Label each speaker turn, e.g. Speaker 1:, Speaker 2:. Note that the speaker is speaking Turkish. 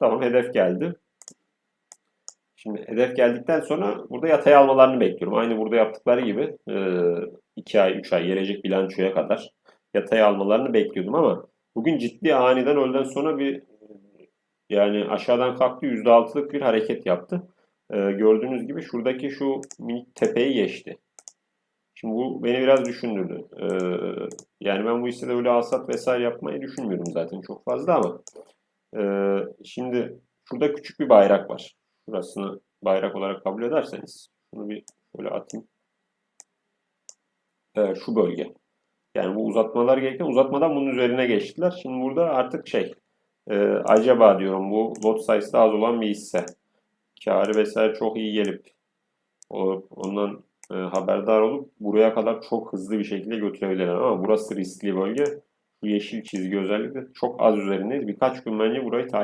Speaker 1: Tamam hedef geldi. Şimdi hedef geldikten sonra burada yatay almalarını bekliyorum. Aynı burada yaptıkları gibi 2 ay 3 ay gelecek bilançoya kadar yatay almalarını bekliyordum ama bugün ciddi aniden öğleden sonra bir yani aşağıdan kalktı %6'lık bir hareket yaptı. Ee, gördüğünüz gibi şuradaki şu minik tepeyi geçti. Şimdi bu beni biraz düşündürdü. Ee, yani ben bu hissede öyle alsat vesaire yapmayı düşünmüyorum zaten çok fazla ama ee, şimdi şurada küçük bir bayrak var. Şurasını bayrak olarak kabul ederseniz şunu bir şöyle atayım. Evet, şu bölge. Yani bu uzatmalar gereken uzatmadan bunun üzerine geçtiler. Şimdi burada artık şey e, acaba diyorum bu lot sayısı az olan bir hisse. Karı vesaire çok iyi gelip ondan e, haberdar olup buraya kadar çok hızlı bir şekilde götürebilirler. Ama burası riskli bölge. Bu yeşil çizgi özellikle çok az üzerindeyiz. Birkaç gün bence burayı takip